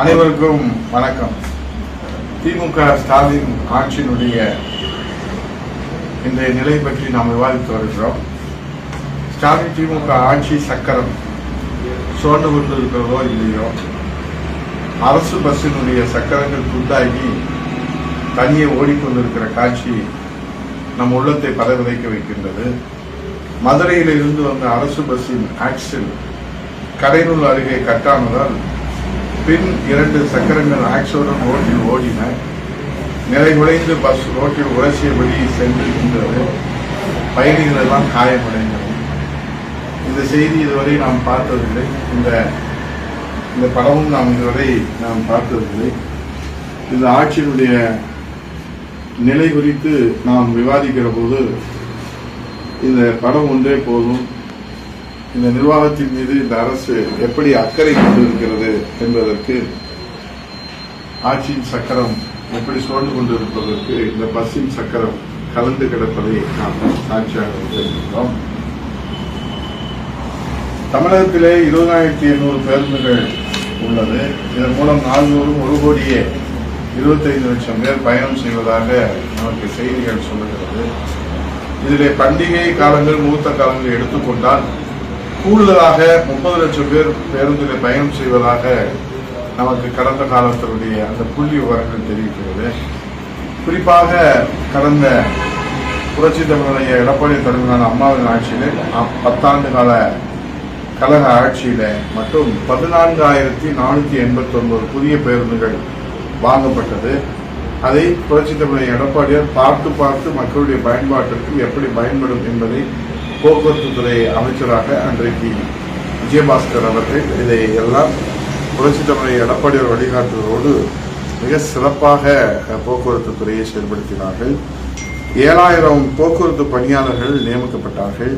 அனைவருக்கும் வணக்கம். திமுக ஸ்டாலின் ஆட்சியினுடைய இன்றைய நிலை பற்றி நாம் விவாதித்து வருகிறோம். ஸ்டாலின் திமுக ஆட்சி சக்கரம் சோர்ந்து கொண்டிருக்கிறதோ இல்லையோ அரசு பஸ்ஸினுடைய சக்கரங்கள் துண்டாகி தனியே ஓடிக்கொண்டிருக்கிற காட்சி நம் உள்ளத்தை பதவிதைக்க வைக்கின்றது. மதுரையில் இருந்து வந்த அரசு பஸ்ஸின் ஆக்சில் கடைநூல் அருகே கட்டானதால் பின் இரண்டு சக்கரங்கள் ஆக்சுடன் ரோட்டில் ஓடின. நிலை பஸ் ரோட்டில் உரசியபடி சென்று பயணிகள் எல்லாம் காயமடைந்தது இந்த செய்தி இதுவரை நாம் பார்த்ததில்லை. இந்த இந்த படமும் நாம் இதுவரை நாம் பார்த்ததில்லை. இந்த ஆட்சியினுடைய நிலை குறித்து நாம் விவாதிக்கிற போது இந்த படம் ஒன்றே போதும். இந்த நிர்வாகத்தின் மீது இந்த அரசு எப்படி அக்கறை கொண்டிருக்கிறது என்பதற்கு ஆட்சியின் சக்கரம் எப்படி சோர்ந்து கொண்டிருப்பதற்கு இந்த பஸ்ஸின் சக்கரம் கலந்து கிடப்பதை நாம் சாட்சியாக வைத்திருக்கிறோம் தமிழகத்திலே இருபதாயிரத்தி எண்ணூறு பேருந்துகள் உள்ளது. இதன் மூலம் நாள்தோறும் ஒரு கோடியே இருபத்தைந்து லட்சம் பேர் பயணம் செய்வதாக நமக்கு செய்திகள் சொல்லுகிறது. இதிலே பண்டிகை காலங்கள் மூத்த காலங்கள் எடுத்துக்கொண்டால் கூடுதலாக முப்பது லட்சம் பேர் பேருந்தில் பயணம் செய்வதாக நமக்கு கடந்த காலத்தினுடைய அந்த புள்ளி விவரங்கள் தெரிவிக்கிறது. குறிப்பாக கடந்த புரட்சி தமிழனைய எடப்பாடி தலைமையிலான அம்மாவின் ஆட்சியில் பத்தாண்டு கால கழக ஆட்சியில் மற்றும் பதினான்காயிரத்தி நானூற்றி எண்பத்தி ஒன்பது புதிய பேருந்துகள் வாங்கப்பட்டது. அதை புரட்சி தமிழக எடப்பாடியார் பார்த்து பார்த்து மக்களுடைய பயன்பாட்டிற்கு எப்படி பயன்படும் என்பதை போக்குவரத்து துறை அமைச்சராக அன்றைக்கு விஜயபாஸ்கர் அவர்கள் இதை எல்லாம் புரட்சி தமிழக எடப்பாடியார் வழிகாட்டுவதோடு மிக சிறப்பாக போக்குவரத்து துறையை செயல்படுத்தினார்கள். ஏழாயிரம் போக்குவரத்து பணியாளர்கள் நியமிக்கப்பட்டார்கள்.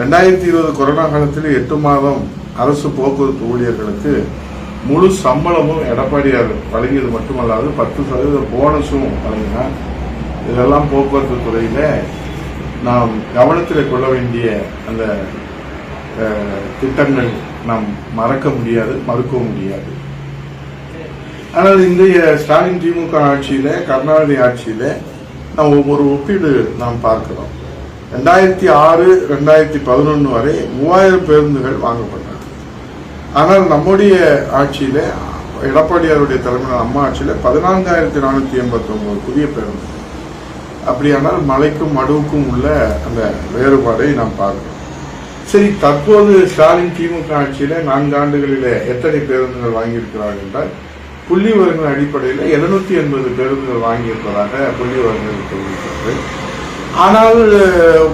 ரெண்டாயிரத்தி இருபது கொரோனா காலத்தில் எட்டு மாதம் அரசு போக்குவரத்து ஊழியர்களுக்கு முழு சம்பளமும் எடப்பாடியார் வழங்கியது மட்டுமல்லாது பத்து சதவீத போனஸும் வழங்கினார். இதெல்லாம் போக்குவரத்து துறையில நாம் கவனத்தில் கொள்ள வேண்டிய அந்த திட்டங்கள் நாம் மறக்க முடியாது மறுக்கவும் முடியாது. ஆனால் இன்றைய ஸ்டாலின் திமுக ஆட்சியில கருணாநிதி ஆட்சியில நாம் ஒவ்வொரு ஒப்பீடு நாம் பார்க்கிறோம். ரெண்டாயிரத்தி ஆறு ரெண்டாயிரத்தி பதினொன்று வரை மூவாயிரம் பேருந்துகள் வாங்கப்பட்டன. ஆனால் நம்முடைய ஆட்சியில எடப்பாடியாருடைய தலைமையில் அம்மா ஆட்சியில பதினான்காயிரத்தி நானூத்தி எண்பத்தி ஒன்பது புதிய பேருந்து அப்படியானால் மலைக்கும் மடுவுக்கும் உள்ள அந்த வேறுபாடை நாம் பார்க்கிறோம் சரி தற்போது ஸ்டாலின் திமுக ஆட்சியில நான்கு ஆண்டுகளிலே எத்தனை பேருந்துகள் வாங்கியிருக்கிறார்கள் என்றால் புள்ளி விவரங்கள் அடிப்படையில் எழுநூத்தி எண்பது பேருந்துகள் வாங்கியிருப்பதாக புள்ளி விவரங்கள் தெரிவிக்கிறது. ஆனால்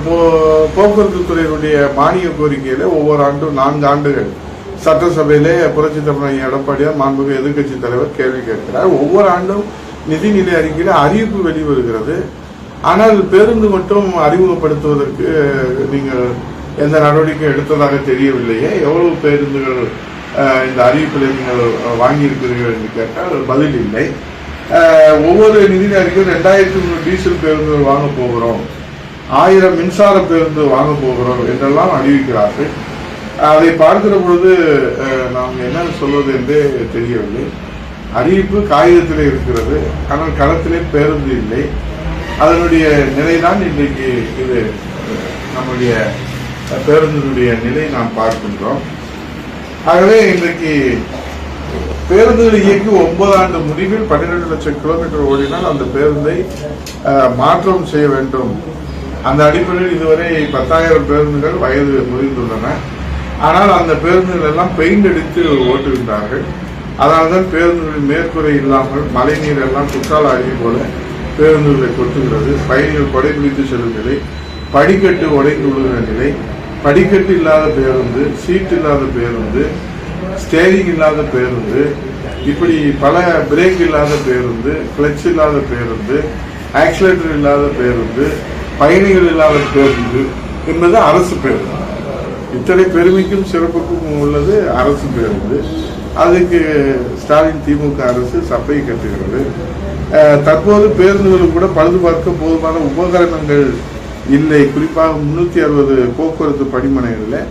போ- போக்குவரத்து துறையினுடைய மானிய கோரிக்கையில ஒவ்வொரு ஆண்டும் நான்கு ஆண்டுகள் சட்டசபையிலே புரட்சி தமிழக எடப்பாடியார் மாண்புமிகு எதிர்க்கட்சி தலைவர் கேள்வி கேட்கிறார். ஒவ்வொரு ஆண்டும் நிதிநிலை அறிக்கையில் அறிவிப்பு வெளிவருகிறது. ஆனால் பேருந்து மட்டும் அறிமுகப்படுத்துவதற்கு நீங்கள் எந்த நடவடிக்கை எடுத்ததாக தெரியவில்லையே. எவ்வளவு பேருந்துகள் இந்த அறிவிப்பில் நீங்கள் வாங்கியிருக்கிறீர்கள் என்று கேட்டால் பதில் இல்லை. ஒவ்வொரு நிதி அறிக்கையும் ரெண்டாயிரத்தி மூணு டீசல் பேருந்துகள் வாங்க போகிறோம். ஆயிரம் மின்சார பேருந்து வாங்க போகிறோம் என்றெல்லாம் அறிவிக்கிறார்கள். அதை பார்க்கிற பொழுது நாம் என்ன சொல்வது என்றே தெரியவில்லை. அறிவிப்பு காகிதத்தில் இருக்கிறது. ஆனால் களத்திலே பேருந்து இல்லை. அதனுடைய நிலைதான் இன்றைக்கு இது நம்முடைய பேருந்தினுடைய நிலை நாம் பார்க்கின்றோம். ஆகவே இன்றைக்கு பேருந்துகள் இயக்கி ஒன்பது ஆண்டு முடிவில் பன்னிரெண்டு லட்சம் கிலோமீட்டர் ஓடினால் அந்த பேருந்தை மாற்றம் செய்ய வேண்டும். அந்த அடிப்படையில் இதுவரை பத்தாயிரம் பேருந்துகள் வயது முறிந்துள்ளன ஆனால் அந்த பேருந்துகள் எல்லாம் பெயிண்ட் அடித்து ஓட்டுகின்றார்கள். அதனால்தான் பேருந்துகளின் மேற்கூரை இல்லாமல் மழைநீர் எல்லாம் குற்றால அருவி போல பேருந்துகளை கொட்டுகிறது. பயணிகள் கொடைபிடித்து செல்லும் நிலை படிக்கட்டு உடைந்து விழுகிற நிலை படிக்கட்டு இல்லாத பேருந்து சீட் இல்லாத பேருந்து ஸ்டேரிங் இல்லாத பேருந்து இப்படி பல பிரேக் இல்லாத பேருந்து கிளச் இல்லாத பேருந்து ஆக்சிலேட்டர் இல்லாத பேருந்து பயணிகள் இல்லாத பேருந்து என்பது அரசு பேருந்து. இத்தனை பெருமைக்கும் சிறப்புக்கும் உள்ளது அரசு பேருந்து. அதுக்கு ஸ்டாலின் திமுக அரசு சபையை கட்டுகிறது. தற்போது பேருந்துகளும் கூட பழுது பார்க்க போதுமான உபகரணங்கள் இல்லை. குறிப்பாக முன்னூற்றி அறுபது போக்குவரத்து பணிமனைகளில்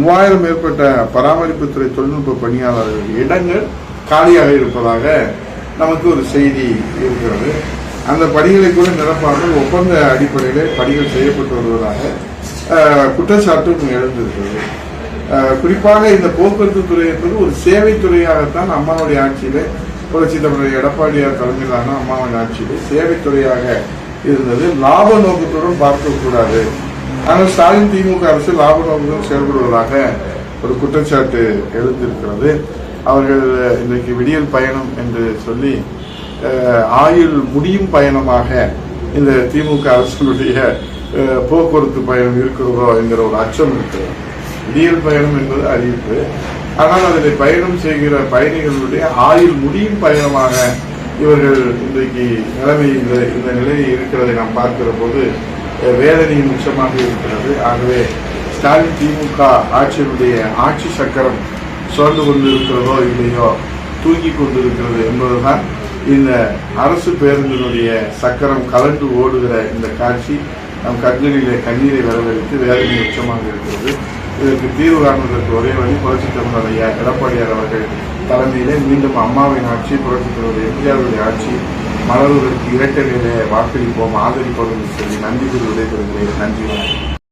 மூவாயிரம் மேற்பட்ட பராமரிப்புத்துறை தொழில்நுட்ப பணியாளர்கள் இடங்கள் காலியாக இருப்பதாக நமக்கு ஒரு செய்தி இருக்கிறது. அந்த பணிகளை கூட நிரப்பாமல் ஒப்பந்த அடிப்படையில் பணிகள் செய்யப்பட்டு வருவதாக குற்றச்சாட்டு குற்றச்சாட்டும் எழுந்திருக்கிறது. குறிப்பாக இந்த போக்குவரத்து துறை என்பது ஒரு சேவை துறையாகத்தான் அம்மாவுடைய ஆட்சியிலே புரட்சி தமிழர் எடப்பாடியார் தலைமையிலான அம்மாவுடைய ஆட்சியிலே சேவை துறையாக இருந்தது. லாப நோக்கத்துடன் பார்க்கக்கூடாது ஆனால் ஸ்டாலின் திமுக அரசு லாப நோக்கத்துடன் செயல்படுவதாக ஒரு குற்றச்சாட்டு எழுந்திருக்கிறது. அவர்கள் இன்றைக்கு விடியல் பயணம் என்று சொல்லி ஆயுள் முடியும் பயணமாக இந்த திமுக அரசுடைய போக்குவரத்து பயணம் இருக்கிறதோ என்கிற ஒரு அச்சம் இருக்கிறது. நீர் பயணம் என்பது அறிவிப்பு ஆனால் அதில் பயணம் செய்கிற பயணிகளுடைய ஆயுள் முடியும் பயணமாக இவர்கள் இன்றைக்கு நிலைமை இந்த இந்த நிலையில் இருக்கிறதை நாம் பார்க்கிற போது வேதனையும் வேதனையின் உச்சமாக இருக்கிறது. ஆகவே ஸ்டாலின் திமுக ஆட்சியினுடைய ஆட்சி சக்கரம் சுரண்டு கொண்டிருக்கிறதோ இல்லையோ தூங்கி கொண்டிருக்கிறது என்பதுதான் இந்த அரசு பேருந்தினுடைய சக்கரம் கலந்து ஓடுகிற இந்த காட்சி. நம் கண்களிலே கண்ணீரை வரவழைத்து வேதனை உச்சமாக இருக்கிறது. இதற்கு தீர்வு காண்பதற்கு ஒரே வழி புரட்சி தமிழர் ஐயா எடப்பாடியார் அவர்கள் தலைமையிலே மீண்டும் அம்மாவின் ஆட்சி புரட்சி தலைவர் எம்ஜிஆருடைய ஆட்சி மலர்வதற்கு இரட்டை நிலையை வாக்களிப்போம். ஆதரிப்போம் என்று சொல்லி நன்றி கூறி விடைபெறுகிறேன். நன்றி